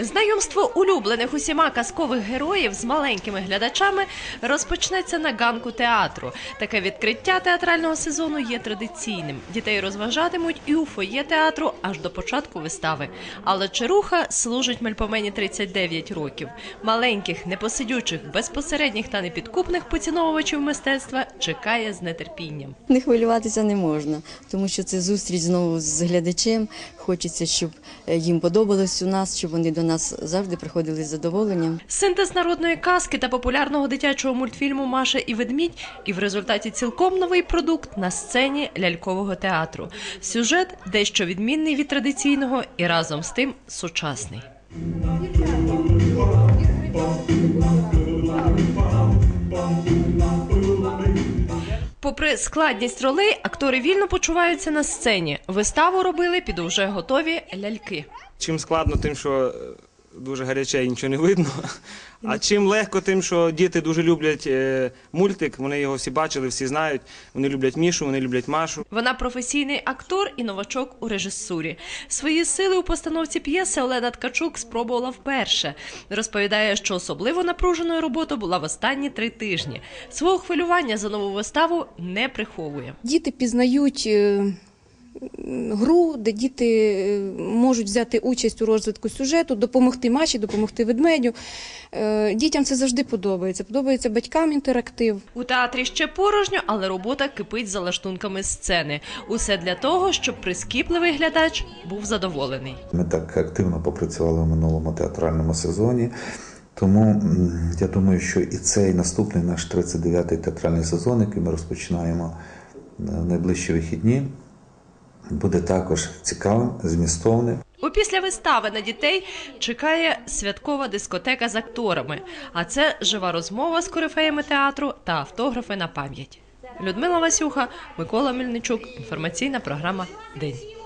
Знайомство улюблених усіма казкових героїв з маленькими глядачами розпочнеться на ганку театру. Таке відкриття театрального сезону є традиційним. Дітей розважатимуть і у фоє театру аж до початку вистави. Але Чаруха служить Мельпомені 39 років. Маленьких, непосидючих, безпосередніх та непідкупних поціновувачів мистецтва чекає з нетерпінням. Не хвилюватися не можна, тому що це зустріч знову з глядачем. Хочеться, щоб е, їм подобалось у нас, щоб вони до нас завжди приходили з задоволенням. Синтез народної казки та популярного дитячого мультфільму Маша і ведмідь, і в результаті цілком новий продукт на сцені лялькового театру. Сюжет дещо відмінний від традиційного і разом з тим сучасний. Попри складність ролей, актори вільно почуваються на сцені. Виставу робили під уже готові ляльки. Чим складно, тим, що е, дуже гаряче і нічого не видно. А чим легко, тим, що діти дуже люблять е, мультик, вони його всі бачили, всі знають. Вони люблять Мішу, вони люблять Машу. Вона професійний актор і новачок у режисурі. Свої сили у постановці п'єси Олена Ткачук спробувала вперше. Розповідає, що особливо напруженою робота була в останні три тижні. Свого хвилювання за нову виставу не приховує. Діти пізнають е, гру, де діти е, можуть взяти участь у розвитку сюжету, допомогти Маші, допомогти ведмедю. Е, Дітям це завжди подобається. Подобається батькам інтерактив. У театрі ще порожньо, але робота кипить за лаштунками сцени. Усе для того, щоб прискіпливий глядач був задоволений. Ми так активно попрацювали в минулому театральному сезоні. Тому я думаю, що і цей наступний наш 39-й театральний сезон, який ми розпочинаємо е, найближчі вихідні, буде також цікавим, змістовним. Опісля вистави на дітей чекає святкова дискотека з акторами. А це жива розмова з корифеями театру та автографи на пам'ять. Людмила Васюха, Микола Мельничук. Інформаційна програма День.